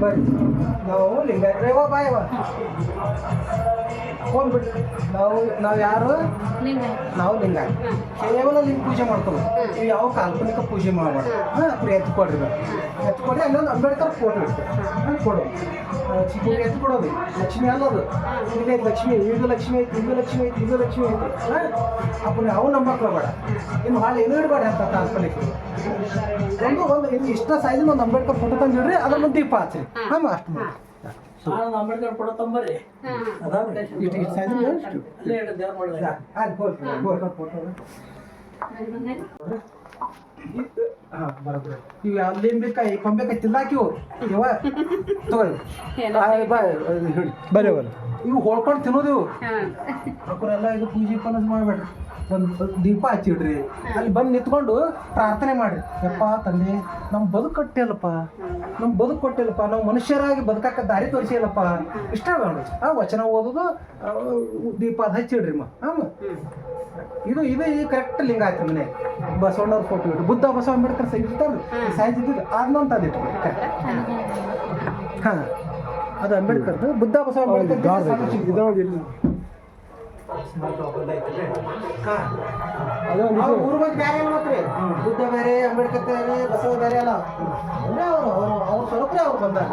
ಬರ್ರಿ ನಾವು ಲಿಂಗಾಯತ ರೇವ ಬಾಯವ ಬಿಡ್ರಿ ನಾವು ನಾವು ಯಾರು ನಾವು ಲಿಂಗಾಯತ್ ಕೇವಲ ಲಿಂಗ ಪೂಜೆ ಮಾಡ್ತೀವಿ ನೀವು ಯಾವ ಕಾಲ್ಪನಿಕ ಪೂಜೆ ಮಾಡಬಾರ್ದು ಹಾಂ ಎತ್ಕೊಡ್ರಿ ಎತ್ತು ಕೊಡ್ರಿ. ಎತ್ತು ಕೊಡ್ರಿ ಅಲ್ಲೊಂದು ಅಂಬೇಡ್ಕರ್ ಫೋಟೋ ಇಡ್ತೀವಿ ಕೊಡು ಚಿಕ್ಕ ಎತ್ತು ಕೊಡೋದು ಲಕ್ಷ್ಮಿ ಅನ್ನೋದು. ಇಲ್ಲೇ ಲಕ್ಷ್ಮಿ. ಈಗ ಲಕ್ಷ್ಮಿ ಐತಿ ಈಗ ಲಕ್ಷ್ಮಿ ಐತಿ ಈಗ ಲಕ್ಷ್ಮಿ ಐತಿ ಹಾಂ? ಅವು ನಂಬಕ್ ಬೇಡ ಇನ್ನು ಭಾಳ ಏನೂ ಇಡಬೇಡ ಅಂತ ಕಾಲ್ಪನಿಕ ಒಂದು ಒಂದು ಇಲ್ಲಿ ಇಷ್ಟ ಸೈಜಿನ ಒಂದು ಅಂಬೇಡ್ಕರ್ ಫೋಟೋ ತಂದಿಡ್ರಿ ಅದ್ರ ಮುಂದೆ ದೀಪ ಹಚ್ಚಿ ಹಾಂ. ಅಷ್ಟು ಮಾಡಿ. ನಾನು ಅಂಬೇಡ್ಕರ್ ಕೊಡೋ ತಂಬರಿ ಅದಾವ್ರಿ ಇಷ್ಟು ಇಷ್ಟು ಇಷ್ಟು ಅಲ್ಲೇ ದೇವ್ರ ಹೋಗ್ರಿ ಹೋಗ್ರಿ ಫೋಟೋ ಬರೋಬ್ರಿ ಇವು ಅಲ್ಲಿ ಬೇಕಾ? ಈ ಕೊಂಬೇಕಾ ತಿಲ್ಲಾಕಿವು ಇವ ಹಿಡಿ ಬರೀ ಬರ. ಇವು ಹೊಳ್ಕೊಂಡು ತಿನ್ನೋದು ಇವು. ಅವ್ರೆಲ್ಲ ಇದು ಪೂಜೆ ಪನಸ್ ಮಾಡಬೇಡ್ರಿ. ಒಂದು ದೀಪ ಹಚ್ಚಿಡ್ರಿ. ಅಲ್ಲಿ ಬಂದು ನಿಂತ್ಕೊಂಡು ಪ್ರಾರ್ಥನೆ ಮಾಡ್ರಿ. ಯಪ್ಪ ತಂದೆ ನಮ್ಮ ಬದುಕು ಕಟ್ಟಿಲ್ಲಪ್ಪ ನಮ್ಮ ಬದುಕು ಕೊಟ್ಟಿಲ್ಲಪ್ಪ ನಾವು ಮನುಷ್ಯರಾಗಿ ಬದುಕಕ್ಕೆ ದಾರಿ ತೋರಿಸಿಲ್ಲಪ್ಪ ಇಷ್ಟ ಬೇಡ ಆ ವಚನ ಓದೋದು ದೀಪ ಅದು ಹಚ್ಚಿಡ್ರಿ ಮ. ಹಾಂ ಇದು ಇದು ಕರೆಕ್ಟ್ ಲಿಂಗ ಆಯ್ತು ಮನೆ. ಬಸವಣ್ಣವ್ರ ಫೋಟೋ ಇಟ್ಟು ಬುದ್ಧ ಬಸವ ಅಂಬೇಡ್ಕರ್ ಸಹ ಇರ್ತಾರೆ ಸೈಜ್ ಇದ್ದಿದ್ದು ಅದನ್ನೊಂದು ಅದು ಇಟ್ಟು. ಹಾಂ ಅದು ಅಂಬೇಡ್ಕರ್ದು ಬುದ್ಧ ಬಸವ ಅಂಬೇಡ್ಕರ್ ಬುದ್ಧ ಬೇರೆ ಅಂಬೇಡ್ಕರ್ ಬೇರೆ ಬಸವ ಬೇರೆ ಅಲ್ಲ. ಅಂದ್ರೆ ಅವರು ಅವ್ರು ಅವ್ರ ಸ್ವರೂಪರೇ ಅವ್ರು ಬಂದಾರ.